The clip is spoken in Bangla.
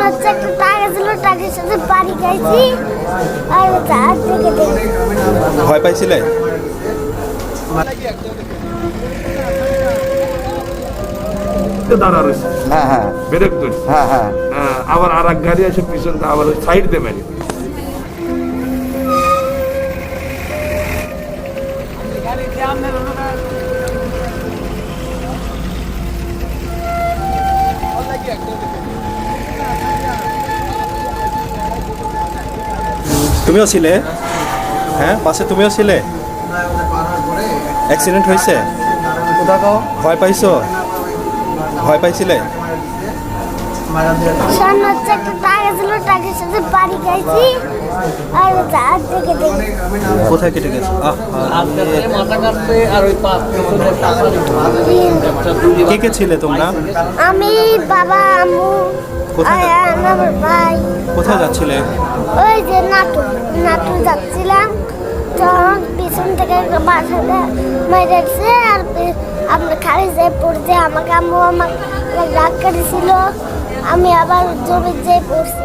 হচ্ছে একটা টাকা ছিল টাকার সাথে খাইছি আর হচ্ছে হাত থেকে দেখি। ভয় পাইছিলে? দাঁড়া রয়েছে। হ্যাঁ হ্যাঁ। ব্রেক ধরছে হ্যাঁ হ্যাঁ। হ্যাঁ, আবার আর এক গাড়ি এসে পিছন আবার সাইড দিয়ে তুমিও ছিলে? হ্যাঁ পাশে তুমিও ছিলে? অ্যাক্সিডেন্ট হয়েছে ভয় পাইছো? ভয় পাইছিলে? কোথায় কেটে গেছে? আর ওই কে কে ছিলে তোমরা? আমি বাবা আম্মু কোথায় আর আমার ভাই। কোথায় যাচ্ছিলে? ওই যে নাটু নাটু যাচ্ছিলাম। তখন পিছন থেকে বাসাটা মেরেছে আর আমরা খালি যে পড়ছে আমাকে আম্মু আমাকে রাগ করেছিল। আমি আবার জমি যে পড়ছি।